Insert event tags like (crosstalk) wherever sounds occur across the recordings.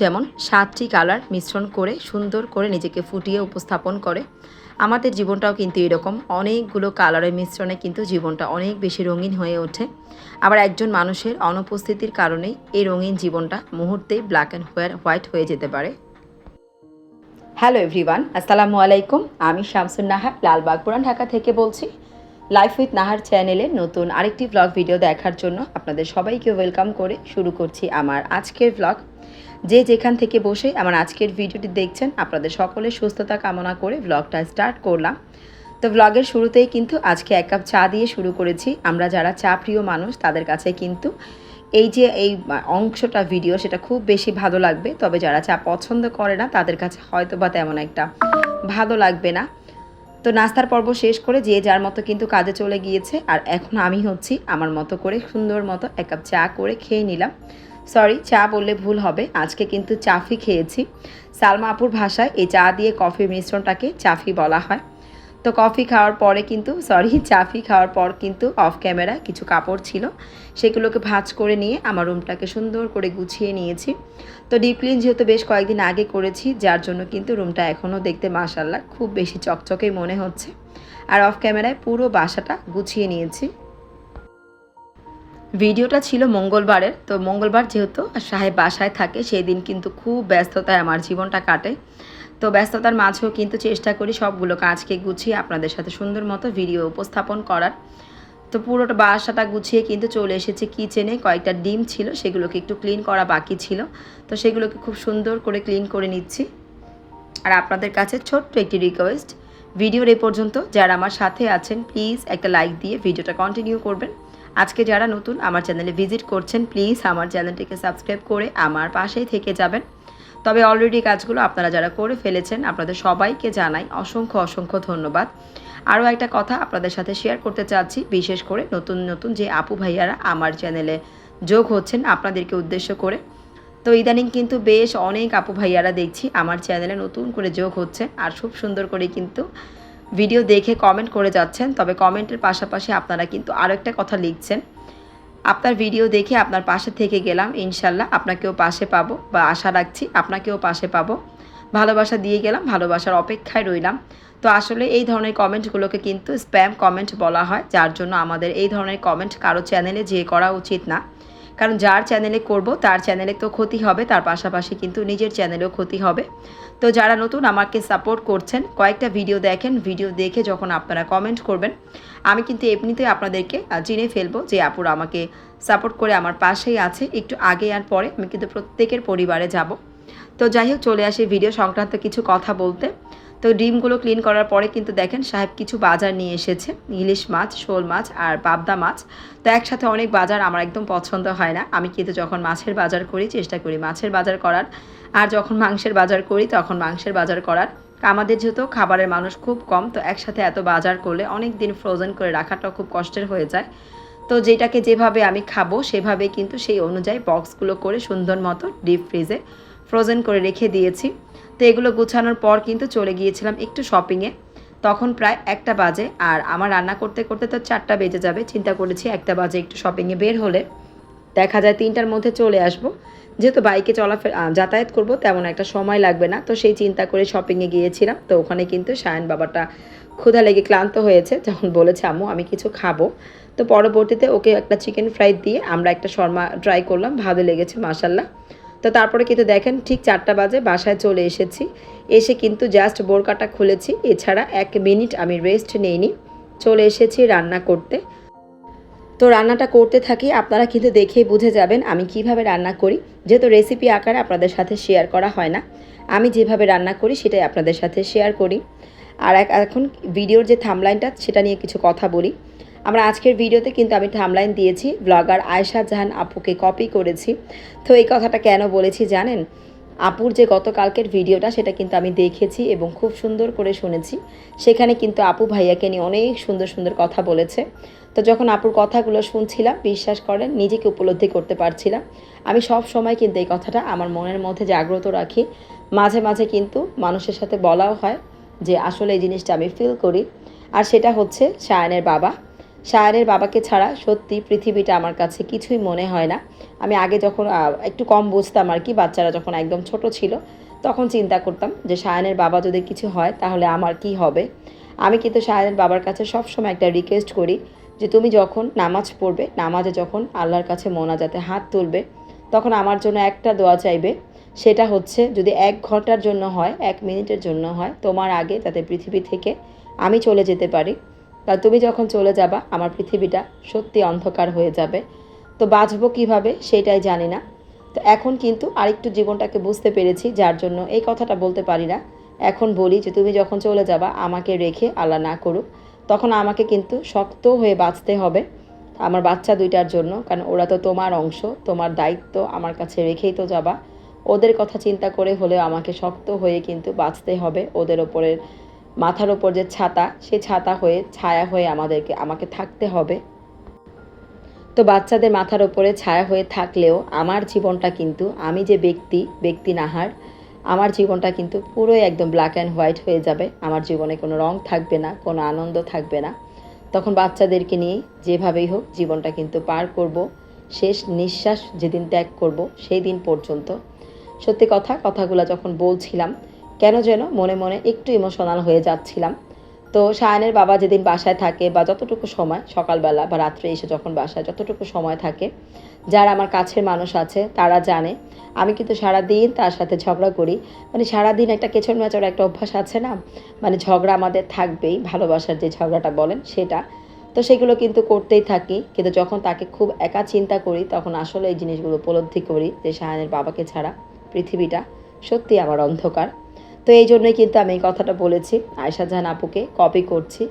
যেমন সাতটি কালার মিশ্রণ করে, সুন্দর করে নিজেকে ফুটিয়ে উপস্থাপন করে। আমাদের জীবনটাও কিন্তু এরকম। অনেকগুলো কালারের মিশ্রণে কিন্তু জীবনটা অনেক বেশি রঙিন হয়ে ওঠে। আবার একজন মানুষের অনুপস্থিতির কারণেই এই রঙিন জীবনটা মুহূর্তেই ব্ল্যাক অ্যান্ড হোয়াইট হয়ে যেতে পারে। হ্যালো এভরিওয়ান আসসালামু আলাইকুম। আমি শামসুন নাহার লালবাগ পুরান ঢাকা থেকে বলছি। লাইফ উইথ নাহার চ্যানেলে নতুন আরেকটি ব্লগ ভিডিও দেখার জন্য আপনাদের সবাইকে ওয়েলকাম করে শুরু করছি আমার আজকের ব্লগ যে যেখান থেকে বসে আমার আজকের ভিডিওটি দেখছেন, আপনাদের সকলের সুস্থতা কামনা করে ব্লগটা স্টার্ট করলাম। তো ব্লগের শুরুতেই কিন্তু আজকে এক কাপ চা দিয়ে শুরু করেছি। আমরা যারা চা প্রিয় মানুষ, তাদের কাছে কিন্তু এই যে এই অংশটা ভিডিও সেটা খুব বেশি ভালো লাগবে। তবে যারা চা পছন্দ করে না, তাদের কাছে হয়তো বা তেমন একটা ভালো লাগবে না। তো নাস্তার পর্ব শেষ করে যে যার মতো কিন্তু কাজে চলে গিয়েছে আর এখন আমি হচ্ছি আমার মতো করে সুন্দর মতো এক কাপ চা করে খেয়ে নিলাম। সরি চা বললে ভুল হবে। আজকে কিন্তু চাফি খেয়েছি। সালমা আপুর ভাষায় এই চা দিয়ে কফির মিশ্রণটাকে চাফি বলা হয়। তো কফি খাওয়ার পরে কিন্তু সরি (laughs) চাফি খাওয়ার পর কিন্তু অফ ক্যামেরা কিছু কাপড় ছিল। সেগুলোকে ভাঁজ করে নিয়ে আমার রুমটাকে সুন্দর করে গুছিয়ে নিয়েছি। তো ডিপ ক্লিন যেহেতু বেশ কয়েকদিন আগে করেছি, যার জন্য কিন্তু রুমটা এখনও দেখতে মাসাল্লাহ খুব বেশি চকচকেই মনে হচ্ছে। আর অফ ক্যামেরায় পুরো বাসাটা গুছিয়ে নিয়েছি। ভিডিওটা ছিল মঙ্গলবারের, তো মঙ্গলবার যেহেতু সাহেব বাসায় থাকে সেই দিন কিন্তু খুব ব্যস্ততায় আমার জীবনটা কাটে। তো ব্যস্ততার মাঝেও কিন্তু চেষ্টা করি সবগুলো কাজকে গুছিয়ে আপনাদের সাথে সুন্দর মতো ভিডিও উপস্থাপন করার। তো পুরোটা বাসাটা গুছিয়ে কিন্তু চলে এসেছে কিচেনে কয়েকটা ডিম ছিল, সেগুলোকে একটু ক্লিন করা বাকি ছিল। তো সেগুলোকে খুব সুন্দর করে ক্লিন করে নিচ্ছি। আর আপনাদের কাছে ছোট্ট একটি রিকোয়েস্ট ভিডিওর এ পর্যন্ত যারা আমার সাথে আছেন প্লিজ একটা লাইক দিয়ে ভিডিওটা কন্টিনিউ করবেন। আজকে যারা নতুন আমার চ্যানেলে ভিজিট করছেন প্লিজ আমার চ্যানেলটিকে সাবস্ক্রাইব করে আমার পাশেই থেকে যাবেন। তবে অলরেডি কাজগুলো আপনারা যারা করে ফেলেছেন, আপনাদের সবাইকে জানাই অসংখ্য অসংখ্য ধন্যবাদ। আরও একটা কথা আপনাদের সাথে শেয়ার করতে চাচ্ছি, বিশেষ করে নতুন নতুন যে আপু ভাইয়ারা আমার চ্যানেলে যোগ হচ্ছেন, আপনাদেরকে উদ্দেশ্য করে। তো ইদানিং কিন্তু বেশ অনেক আপু ভাইয়ারা দেখছি আমার চ্যানেলে নতুন করে যোগ হচ্ছে আর খুব সুন্দর করে কিন্তু ভিডিও দেখে কমেন্ট করে যাচ্ছেন। তবে কমেন্টের পাশাপাশি আপনারা কিন্তু আরও একটা কথা লিখছেন। আপনার ভিডিও দেখে আপনার পাশে থেকে গেলাম, ইনশাল্লাহ আপনাকেও পাশে পাবো বা আশা রাখছি আপনাকেও পাশে পাবো। ভালোবাসা দিয়ে গেলাম, ভালোবাসার অপেক্ষায় রইলাম। তো আসলে এই ধরনের কমেন্টগুলোকে কিন্তু স্প্যাম কমেন্ট বলা হয়, যার জন্য আমাদের এই ধরনের কমেন্ট কারও চ্যানেলে যে করা উচিত না। কারণ যার চ্যানেলে করব, তার চ্যানেলে তো ক্ষতি হবে, তার পাশাপাশি কিন্তু নিজের চ্যানেলেও ক্ষতি হবে। তো যারা নতুন আমাকে সাপোর্ট করছেন, কয়েকটা ভিডিও দেখেন ভিডিও দেখে যখন আপনারা কমেন্ট করবেন, আমি কিন্তু এমনিতে আপনাদেরকে চিনে ফেলব যে আপুরা আমাকে সাপোর্ট করে আমার পাশেই আছে। একটু আগে আর পরে আমি কিন্তু প্রত্যেকের পরিবারে যাব। তো যাই হোক, চলে আসি ভিডিও সংক্রান্ত কিছু কথা বলতে। তো ডিমগুলো ক্লিন করার পরে কিন্তু দেখেন সাহেব কিছু বাজার নিয়ে এসেছে। ইলিশ মাছ, শোল মাছ আর পাবদা মাছ। তো একসাথে অনেক বাজার আমার একদম পছন্দ হয় না। আমি কিন্তু যখন মাছের বাজার করি, চেষ্টা করি মাছের বাজার করার। আর যখন মাংসের বাজার করি, তখন মাংসের বাজার করার। আমাদের যেহেতু খাবারের মানুষ খুব কম, তো একসাথে এত বাজার করলে অনেক দিন ফ্রোজেন করে রাখাটা খুব কষ্টের হয়ে যায়। তো যেটাকে যেভাবে আমি খাব, সেভাবে কিন্তু সেই অনুযায়ী বক্সগুলো করে সুন্দর মতো ডিপ ফ্রিজে ফ্রোজেন করে রেখে দিয়েছি। তো এগুলো গুছানোর পর কিন্তু চলে গিয়েছিলাম একটু শপিংয়ে তখন প্রায় একটা বাজে আর আমার রান্না করতে করতে তো চারটা বেজে যাবে। চিন্তা করেছি একটা বাজে একটু শপিংয়ে বের হলে। দেখা যায় তিনটার মধ্যে চলে আসব। যেহেতু বাইকে চলাফেরা যাতায়াত করব, তেমন একটা সময় লাগবে না। তো সেই চিন্তা করে শপিংয়ে গিয়েছিলাম। তো ওখানে কিন্তু সায়ন বাবাটা ক্ষুধা লেগে ক্লান্ত হয়েছে। (laughs) যখন বলেছে, আম্মু, আমি কিছু খাব। তো পরবর্তীতে ওকে একটা চিকেন ফ্রাই দিয়ে আমরা একটা শর্মা ট্রাই করলাম। ভালো লেগেছে মাসাল্লাহ তো তারপরে কিন্তু দেখেন ঠিক চারটা বাজে, বাসায় চলে এসেছি। এসে কিন্তু জাস্ট বোরকাটা খুলেছি। এছাড়া এক মিনিট আমি রেস্ট নেইনি। চলে এসেছি রান্না করতে। তো রান্নাটা করতে থাকি, আপনারা কিন্তু দেখেই বুঝে যাবেন আমি কীভাবে রান্না করি। যেহেতু রেসিপি আকারে আপনাদের সাথে শেয়ার করা হয় না, আমি যেভাবে রান্না করি সেটাই আপনাদের সাথে শেয়ার করি। আর এখন ভিডিওর যে থামলাইনটা সেটা নিয়ে কিছু কথা বলি। আমরা আজকের ভিডিওতে কিন্তু আমি থামলাইন দিয়েছি ব্লগার আয়শা জাহান আপুকে কপি করেছি। তো এই কথাটা কেন বলেছি জানেন? আপুর যে গতকালকের ভিডিওটা সেটা কিন্তু আমি দেখেছি এবং খুব সুন্দর করে শুনেছি। সেখানে কিন্তু আপু ভাইয়াকে নিয়ে অনেক সুন্দর সুন্দর কথা বলেছে। তো যখন আপুর কথাগুলো শুনছিলাম, বিশ্বাস করেন, নিজেকে উপলব্ধি করতে পারছিলাম। আমি সব সময় কিন্তু এই কথাটা আমার মনের মধ্যে জাগ্রত রাখি। মাঝে মাঝে কিন্তু মানুষের সাথে বলাও হয় যে, আসলে এই জিনিসটা আমি ফিল করি। আর সেটা হচ্ছে সায়নের বাবা। সায়ানের বাবাকে ছাড়া সত্যি পৃথিবীটা আমার কাছে কিছুই মনে হয় না। আমি আগে যখন একটু কম বুঝতাম আর কি, বাচ্চারা যখন একদম ছোট ছিল, তখন চিন্তা করতাম যে সায়ানের বাবা যদি কিছু হয় তাহলে আমার কি হবে। আমি কিন্তু সায়ানের বাবার কাছে সবসময় একটা রিকোয়েস্ট করি যে তুমি যখন নামাজ পড়বে, নামাজে যখন আল্লাহর কাছে মোনাজাতে হাত তুলবে, তখন আমার জন্য একটা দোয়া চাইবে। সেটা হচ্ছে, যদি এক ঘণ্টার জন্য হয়, এক মিনিটের জন্য হয়, তোমার আগে যাতে পৃথিবী থেকে আমি চলে যেতে পারি। তা তুমি যখন চলে যাবা, আমার পৃথিবীটা সত্যি অন্ধকার হয়ে যাবে। তো বাঁচবো কীভাবে সেটাই জানি না। তো এখন কিন্তু আরেকটু জীবনটাকে বুঝতে পেরেছি, যার জন্য এই কথাটা বলতে পারি না। এখন বলি যে তুমি যখন চলে যাবা, আমাকে রেখে আল্লাহ না করুক, তখন আমাকে কিন্তু শক্ত হয়ে বাঁচতে হবে আমার বাচ্চা দুইটার জন্য। কারণ ওরা তো তোমার অংশ, তোমার দায়িত্ব আমার কাছে রেখেই তো যাবা। ওদের কথা চিন্তা করে হলেও আমাকে শক্ত হয়ে কিন্তু বাঁচতে হবে, ওদের ওপরের মাথার ওপর যে ছাতা, সে ছাতা হয়ে, ছায়া হয়ে আমাদেরকে, আমাকে থাকতে হবে। তো বাচ্চাদের মাথার ওপরে ছায়া হয়ে থাকলেও আমার জীবনটা কিন্তু, আমি যে ব্যক্তি ব্যক্তি নাহার আমার জীবনটা কিন্তু পুরোই একদম ব্ল্যাক অ্যান্ড হোয়াইট হয়ে যাবে। আমার জীবনে কোনো রং থাকবে না, কোনো আনন্দ থাকবে না। তখন বাচ্চাদেরকে নিয়ে যেভাবেই হোক জীবনটা কিন্তু পার করব। শেষ নিঃশ্বাস যেদিন ত্যাগ করব, সেই দিন পর্যন্ত। সত্যি কথা, কথাগুলো যখন বলছিলাম কেন যেন মনে মনে একটু ইমোশনাল হয়ে যাচ্ছিলাম। তো সায়নের বাবা যেদিন বাসায় থাকে বা যতটুকু সময়, সকালবেলা বা রাত্রে এসে যখন বাসায় যতটুকু সময় থাকে, যারা আমার কাছের মানুষ আছে তারা জানে, আমি কিন্তু সারাদিন তার সাথে ঝগড়া করি। মানে সারাদিন একটা কেছর মেচর একটা অভ্যাস আছে না? মানে ঝগড়া আমাদের থাকবেই, ভালোবাসার যে ঝগড়াটা বলেন সেটা। তো সেগুলো কিন্তু করতেই থাকি, কিন্তু যখন তাকে খুব একা চিন্তা করি, তখন আসলে এই জিনিসগুলো উপলব্ধি করি যে সায়নের বাবাকে ছাড়া পৃথিবীটা সত্যি আমার অন্ধকার। তো এই জন্যই কিন্তু আমি এই কথাটা বলেছি। আয়সা জাহান আপুকে কপি করছি।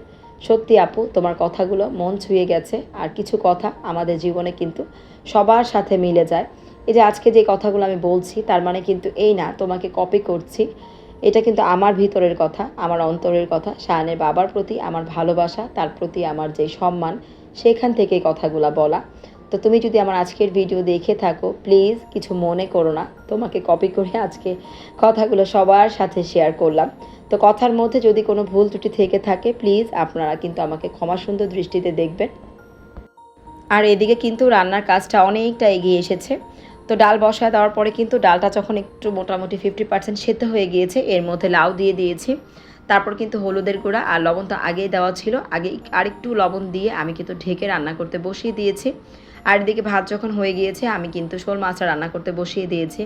সত্যি আপু, তোমার কথাগুলো মন ছুঁয়ে গেছে। আর কিছু কথা আমাদের জীবনে কিন্তু সবার সাথে মিলে যায়। এই যে আজকে যে কথাগুলো আমি বলছি, তার মানে কিন্তু এই না, তোমাকে কপি করছি। এটা কিন্তু আমার ভিতরের কথা, আমার অন্তরের কথা। শায়ানের বাবার প্রতি আমার ভালোবাসা, তার প্রতি আমার যে সম্মান, সেখান থেকে কথাগুলো বলা। তো তুমি যদি আমার আজকের ভিডিও দেখে থাকো প্লিজ কিছু মনে করো না। তোমাকে কপি করে আজকে কথাগুলো সবার সাথে শেয়ার করলাম। তো কথার মধ্যে যদি কোনো ভুল ত্রুটি থেকে থাকে প্লিজ আপনারা কিন্তু আমাকে ক্ষমা সুন্দর দৃষ্টিতে দেখবেন। আর এদিকে কিন্তু রান্নার কাজটা অনেকটা এগিয়ে এসেছে। তো ডাল বসায় দেওয়ার পরে কিন্তু ডালটা যখন একটু মোটামুটি ফিফটি পার্সেন্ট সেদ্ধ হয়ে গিয়েছে, এর মধ্যে লাউ দিয়ে দিয়েছি। তারপর কিন্তু হলুদের গুঁড়া আর লবণ তো আগেই দেওয়া ছিল। আগে আরেকটু লবণ দিয়ে আমি কিন্তু ঢেকে রান্না করতে বসিয়ে দিয়েছি। আর এদিকে ভাত যখন হয়ে গিয়েছে, আমি কিন্তু শোল মাছটা রান্না করতে বসিয়ে দিয়েছি।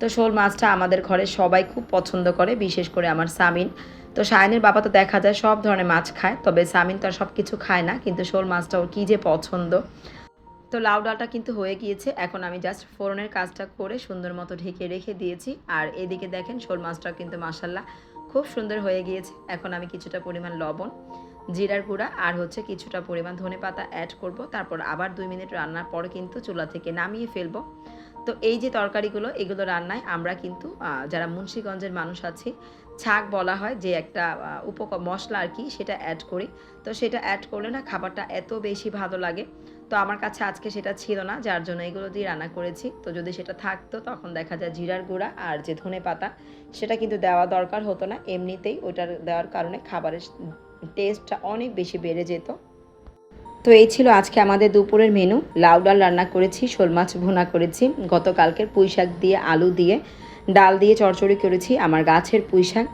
তো শোল মাছটা আমাদের ঘরে সবাই খুব পছন্দ করে, বিশেষ করে আমার সামিন। তো সায়নের বাবা তো দেখা যায় সব ধরনের মাছ খায়, তবে সামিন তো আর সব কিছু খায় না, কিন্তু শোল মাছটা ওর কী যে পছন্দ। তো লাউ ডালটা কিন্তু হয়ে গিয়েছে, এখন আমি জাস্ট ফোড়নের কাজটা করে সুন্দর মতো ঢেকে রেখে দিয়েছি। আর এদিকে দেখেন শোল মাছটা কিন্তু মাসাল্লাহ খুব সুন্দর হয়ে গিয়েছে, এখন আমি কিছুটা পরিমাণ লবণ। জিরার গুঁড়া আর হচ্ছে কিছুটা পরিমাণ ধনে পাতা অ্যাড করব। তারপর আবার দুই মিনিট রান্নার পর কিন্তু চুলা থেকে নামিয়ে ফেলব। তো এই যে তরকারিগুলো, এগুলো রান্নায় আমরা কিন্তু যারা মুন্সীগঞ্জের মানুষ আছি ছাক বলা হয় যে একটা উপক, মশলা আর কি, সেটা অ্যাড করি। তো সেটা অ্যাড করলে না খাবারটা এত বেশি ভালো লাগে। তো আমার কাছে আজকে সেটা ছিল না, যার জন্য এগুলো দিয়ে রান্না করেছি। তো যদি সেটা থাকতো, তখন দেখা যায় জিরার গুঁড়া আর যে ধনে পাতা, সেটা কিন্তু দেওয়া দরকার হতো না। এমনিতেই ওইটা দেওয়ার কারণে খাবারের টেস্টটা অনেক বেশি বেড়ে যেত। তো এই ছিল আজকে আমাদের দুপুরের মেনু লাউ ডাল রান্না করেছি, শোল মাছ ভুনা করেছি। গতকালকের পুঁই শাক দিয়ে, আলু দিয়ে, ডাল দিয়ে চড়চড়ি করেছি, আমার গাছের পুঁই শাক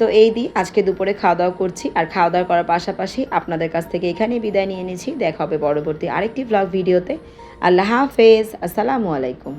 তো এই দিয়ে আজকে দুপুরে খাওয়া দাওয়া করছি। আর খাওয়া দাওয়া করার পাশাপাশি আপনাদের কাছ থেকে এখানেই বিদায় নিয়ে নিয়েছি দেখা হবে পরবর্তী আরেকটি ব্লগ ভিডিওতে আল্লাহ হাফেজ। আসসালামু আলাইকুম।